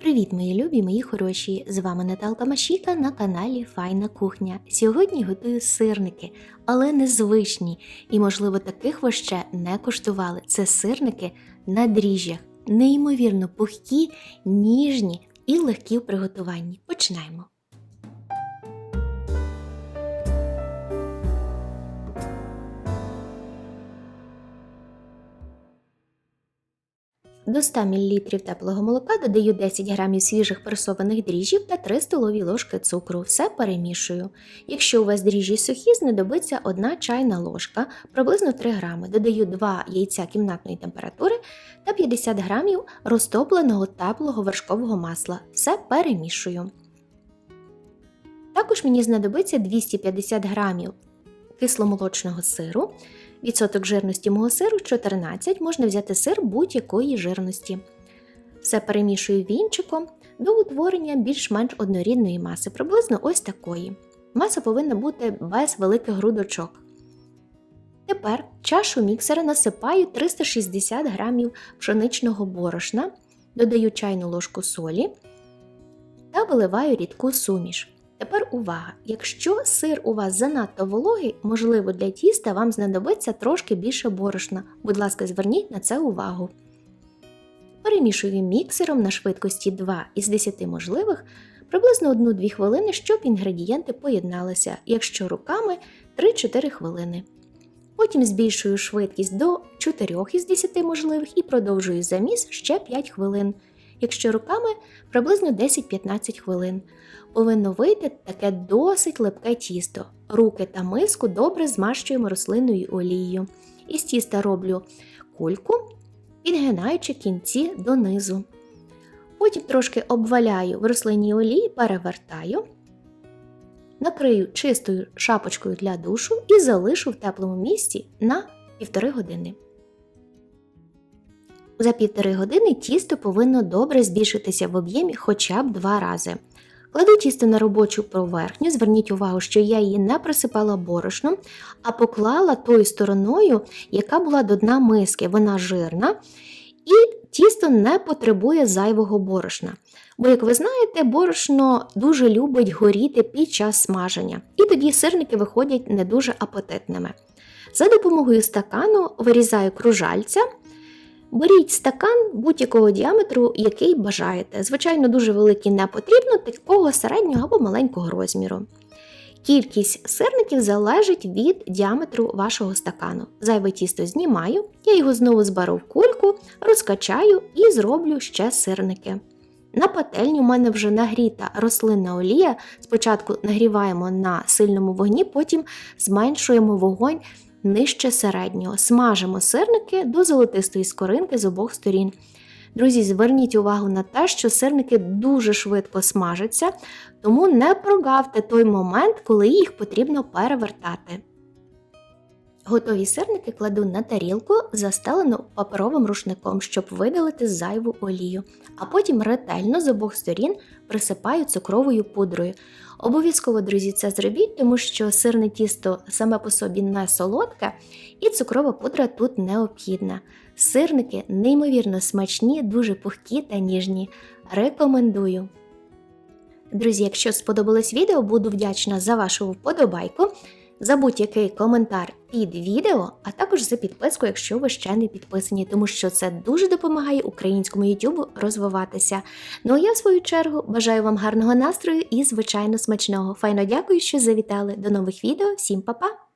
Привіт, мої любі, мої хороші! З вами Наталка Машіка на каналі Файна Кухня. Сьогодні готую сирники, але незвичні, і, можливо, таких ви ще не куштували. Це сирники на дріжджах, неймовірно пухкі, ніжні і легкі в приготуванні. Починаємо. До 100 мл теплого молока додаю 10 г свіжих пресованих дріжджів та 3 столові ложки цукру. Все перемішую. Якщо у вас дріжджі сухі, знадобиться 1 чайна ложка, приблизно 3 г. Додаю 2 яйця кімнатної температури та 50 г розтопленого теплого вершкового масла. Все перемішую. Також мені знадобиться 250 г кисломолочного сиру. Відсоток жирності мого сиру 14, можна взяти сир будь-якої жирності. Все перемішую вінчиком до утворення більш-менш однорідної маси, приблизно ось такої. Маса повинна бути без великих грудочок. Тепер чашу міксера насипаю 360 г пшеничного борошна, додаю чайну ложку солі та виливаю рідку суміш. Тепер увага! Якщо сир у вас занадто вологий, можливо, для тіста вам знадобиться трошки більше борошна. Будь ласка, зверніть на це увагу. Перемішую міксером на швидкості 2 із 10 можливих приблизно 1-2 хвилини, щоб інгредієнти поєдналися, якщо руками 3-4 хвилини. Потім збільшую швидкість до 4 із 10 можливих і продовжую заміс ще 5 хвилин. Якщо руками приблизно 10-15 хвилин. Повинно вийти таке досить липке тісто. Руки та миску добре змащуємо рослинною олією. Із тіста роблю кульку, підгинаючи кінці донизу. Потім трошки обваляю в рослинній олії, перевертаю, накрию чистою шапочкою для душу і залишу в теплому місці на півтори години. За півтори години тісто повинно добре збільшитися в об'ємі хоча б два рази. Кладу тісто на робочу поверхню, зверніть увагу, що я її не присипала борошном, а поклала тою стороною, яка була до дна миски, вона жирна, і тісто не потребує зайвого борошна. Бо, як ви знаєте, борошно дуже любить горіти під час смаження, і тоді сирники виходять не дуже апетитними. За допомогою стакану вирізаю кружальця. Беріть стакан будь-якого діаметру, який бажаєте. Звичайно, дуже великий не потрібно, такого середнього або маленького розміру. Кількість сирників залежить від діаметру вашого стакану. Зайве тісто знімаю, я його знову зберу в кульку, розкачаю і зроблю ще сирники. На пательні у мене вже нагріта рослинна олія. Спочатку нагріваємо на сильному вогні, потім зменшуємо вогонь нижче середнього. Смажимо сирники до золотистої скоринки з обох сторін. Друзі, зверніть увагу на те, що сирники дуже швидко смажаться, тому не прогавте той момент, коли їх потрібно перевертати. Готові сирники кладу на тарілку, застелену паперовим рушником, щоб видалити зайву олію, а потім ретельно з обох сторін присипаю цукровою пудрою. Обов'язково, друзі, це зробіть, тому що сирне тісто саме по собі не солодке, і цукрова пудра тут необхідна. Сирники неймовірно смачні, дуже пухкі та ніжні. Рекомендую. Друзі, якщо сподобалось відео, буду вдячна за вашу вподобайку за будь-який коментар під відео, а також за підписку, якщо ви ще не підписані, тому що це дуже допомагає українському YouTube розвиватися. Ну а я, в свою чергу, бажаю вам гарного настрою і, звичайно, смачного. Файно дякую, що завітали. До нових відео. Всім па-па!